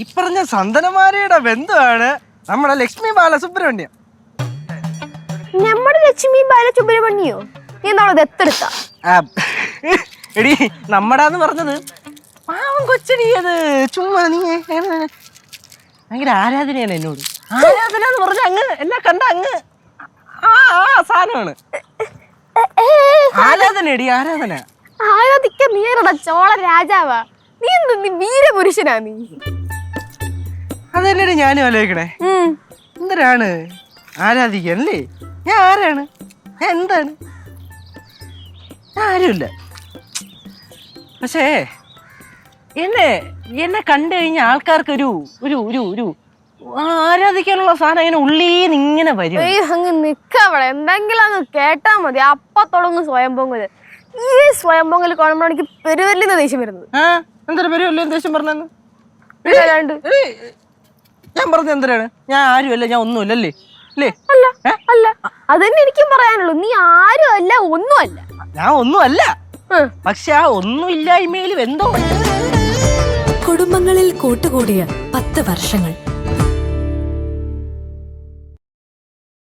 ഈ പറഞ്ഞ സന്തനമാരിയുടെ ബന്ധുവാണ് നമ്മുടെ ലക്ഷ്മി ബാലസുബ്രഹ്മണ്യം. നമ്മുടെ ലക്ഷ്മി ബാലസുബ്രഹ്മണ്യോ? നീ ദത്തെടുത്ത എടി നമ്മടാന്ന് പറഞ്ഞത് പാവം കൊച്ചടിയത് ചുമ്മാ നീ ഭയങ്കര ആരാധനയാണ് എന്നോട്. ആരാധന എന്ന് പറഞ്ഞ അങ്ങ് എന്നെ കണ്ട അങ്ങ്. ആ ആ സാധനമാണ്. ആരാധന എടി ആരാധന. ആരാധിക്കാൻ നീ ചോള രാജാവാ. നീ എന്ത് നീ വീരപുരുഷനാ നീ? അതല്ലേ ഞാനും ആലോചിക്കണേ. എന്തരാണ് അല്ലേ ഞാൻ ആരാണ്? ഞാൻ എന്താണ്? ഞാൻ ആരുമില്ല. പക്ഷേ എന്നെ എന്നെ കണ്ടു കഴിഞ്ഞ ആൾക്കാർക്ക് ഒരു ഒരു ഒരു ഒരു ആരാധിക്കാനുള്ള സാധനം ഇങ്ങനെ ഉള്ളീന്ന് ഇങ്ങനെ വരും. അങ്ങ് നിക്കവിടെ എന്തെങ്കിലും അങ്ങ് കേട്ടാ മതി. അപ്പ തുടങ്ങും സ്വയം പൊങ്കൽ ഈ സ്വയം പൊങ്കൽ കാണുമ്പോൾ എനിക്ക് പെരുവല്ലിന്ന് ദേഷ്യം വരുന്നത്. ആ? എന്തൊരു പേരും ദേഷ്യം പറഞ്ഞു ഞാൻ പറഞ്ഞത് എന്തിനാണ്? ഞാൻ ആരുമല്ല ഞാൻ ഒന്നുമില്ല അല്ലേ? അല്ലേ? അല്ല അല്ല. അതന്നെ എനിക്കും പറയാനുള്ളൂ. നീ ആരും അല്ല ഒന്നും അല്ല ഞാൻ ഒന്നുമല്ല. അല്ല പക്ഷെ ആ ഒന്നുമില്ലായ്മയിലും എന്തോ. കുടുംബങ്ങളിൽ കൂട്ടുകൂടിയ പത്ത് വർഷങ്ങൾ.